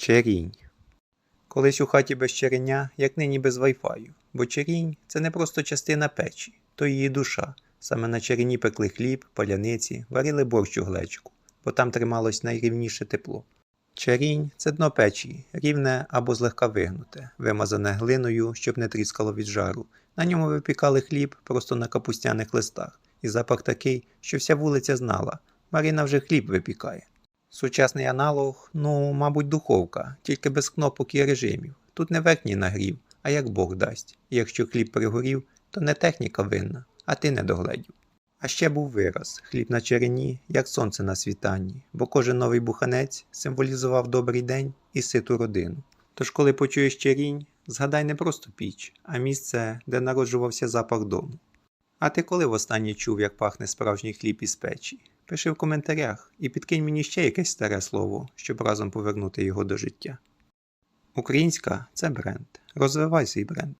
Черінь. Колись у хаті без череня, як нині без вайфаю. Бо черінь це не просто частина печі, то її душа. Саме на черені пекли хліб, паляниці, варили борщ у глечку, бо там трималось найрівніше тепло. Черінь це дно печі, рівне або злегка вигнуте, вимазане глиною, щоб не тріскало від жару. На ньому випікали хліб просто на капустяних листах, і запах такий, що вся вулиця знала. Маріна вже хліб випікає. Сучасний аналог, ну, мабуть, духовка, тільки без кнопок і режимів. Тут не верхній нагрів, а як Бог дасть. І якщо хліб пригорів, то не техніка винна, а ти не догледів. А ще був вираз хліб на черені, як сонце на світанні, бо кожен новий буханець символізував добрий день і ситу родину. Тож, коли почуєш черінь, згадай не просто піч, а місце, де народжувався запах дому. А ти коли востаннє чув, як пахне справжній хліб із печі? Пиши в коментарях і підкинь мені ще якесь старе слово, щоб разом повернути його до життя. Українська це бренд. Розвивай свій бренд.